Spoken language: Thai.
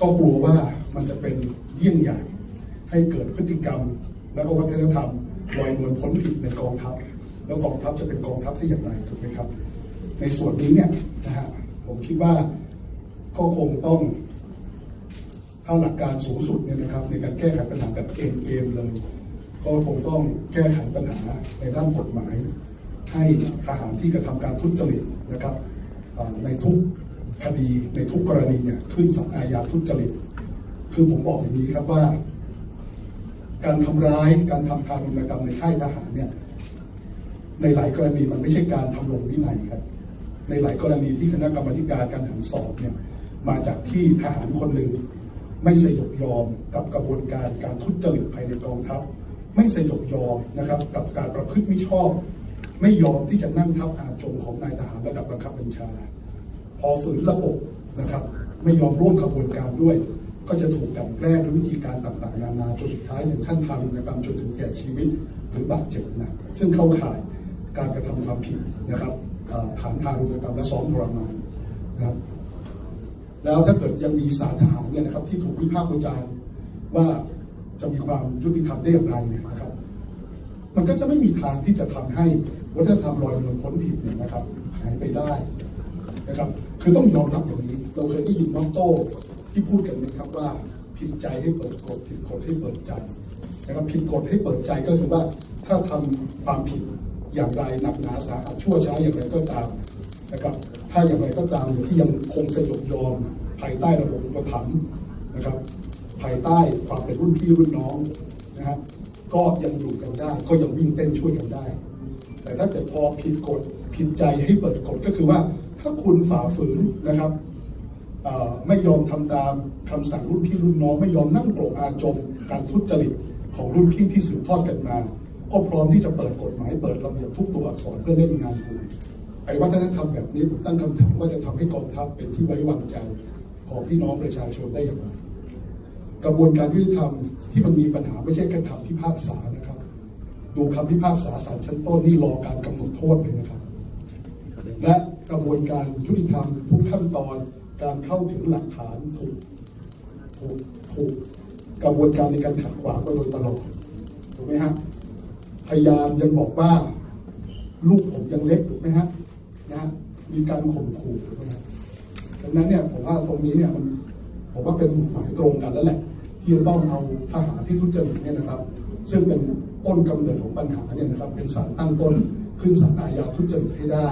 ก็กลัวว่ามันจะเป็นเยี่ยงอย่างให้เกิดพฤติกรรม และก็วัฒนธรรมลอยนวลพ้นผิดในกองทัพ แล้วกองทัพจะเป็นกองทัพที่อย่างไรถูกไหมครับ ในส่วนนี้เนี่ยนะฮะผมคิดว่าก็คงต้องถ้าหลักการสูงสุดเนี่ยนะครับ ในการแก้ไขปัญหาแบบเกมเกมเลย ก็คงต้องแก้ไขปัญหาในด้านกฎหมาย ให้ทหารที่กระทำการทุจริตนะครับในทุก คดีในทุกกรณีเนี่ยขึ้นสังอาญาทุจริต คือผมบอกอย่างนี้ครับว่า การทำร้ายการทำทารุณกรรมในค่ายทหารเนี่ยในหลายกรณีมันไม่ใช่การทำลงวินัยครับ ในหลายกรณีที่คณะกรรมการการหารสอบเนี่ยมาจากที่ทหารคนหนึ่งไม่สยบยอมกับกระบวนการการทุจริตภายในกองทัพ ไม่สยบยอมนะครับ กับการประพฤติมิชอบ ไม่ยอมที่จะนั่งทับอาจงของนายทหารระดับบังคับบัญชา พอฝืนระบบนะครับ ไม่ยอมร่วมกระบวนการด้วย ก็จะถูกกันแกล้งด้วยวิธีการต่างๆนานาจนสุดท้ายถึงขั้นทารุณกรรมจนถึงแก่ชีวิตหรือบาดเจ็บหนักซึ่งเข้าข่ายการกระทำความผิดนะครับฐานทารุณกรรมและซ้อมทรมานนะครับแล้วถ้าเกิดยังมีสารทหารเนี่ยนะครับที่ถูกวิพากษ์วิจารณ์ว่าจะมีความยุติธรรมได้อย่างไรเนี่ยนะครับ มันก็จะไม่มีทางที่จะทำให้วัฒนธรรมลอยนวลพ้นผิดเนี่ยนะครับ หายไปได้ นะครับ คือต้องยอมรับอย่างนี้ เราเคยได้ยินน้องโต้ที่พูดกันนะครับว่าผิดใจให้เปิดกฎผิดกฎให้เปิดใจนะครับผิดกฎให้เปิดใจก็คือว่าถ้าทำความผิดอย่างไรหนักหนาสาหัสชั่วช้าอย่างไรก็ตามนะครับ ถ้าอย่างไรก็ตามที่ยังคงสยบยอมภายใต้ระบบอุปถัมภ์นะครับ ภายใต้ความเป็นรุ่นพี่รุ่นน้องนะครับก็ยังอยู่กันได้ก็ยังวิ่งเต้นช่วยกันได้ แต่ถ้าเกิดพอผิดกฎ ผิดใจให้เปิดกฎก็คือว่าถ้าคุณฝ่าฝืนนะครับไม่ยอมทำตามคำสั่งรุ่นพี่รุ่นน้อง ไม่ยอมนั่งโกรกอาจมการทุจริตของรุ่นพี่ที่สืบทอดกันมาก็พร้อมที่จะเปิดกฎหมายเปิดระเบียบทุกตัวอักษรเพื่อเล่นงานคุณไอ้วัฒนธรรมแบบนี้ผมตั้งคำถามว่าจะทำให้กองทัพเป็นที่ไว้วางใจของพี่น้องประชาชนได้อย่างไร กระบวนการยุติธรรมที่มันมีปัญหาไม่ใช่แค่คำพิพากษานะครับ ดูคำพิพากษาศาลชั้นต้นนี่รอการกำหนดโทษเลยนะครับ และกระบวนการยุติธรรมทุกขั้นตอนการเข้าถึงหลักฐานถูกถูกถูกกระบวนการในการขัดขวางมาโดยตลอดถูกไหมฮะพยานยังบอกว่า ลูกผมยังเล็กถูกไหมฮะนะฮะมีการข่มขู่ถูกไหมฮะดังนั้นเนี่ยผมว่าตรงนี้เนี่ยมันผมว่าเป็นหมายตรงกันแล้วแหละ ที่จะต้องเอาทหารที่ทุจริตเนี่ยนะครับ ซึ่งเป็นต้นกำเนิดของปัญหาเนี่ยนะครับ เป็นสารตั้งต้นขึ้นศาลอาญาทุจริตให้ได้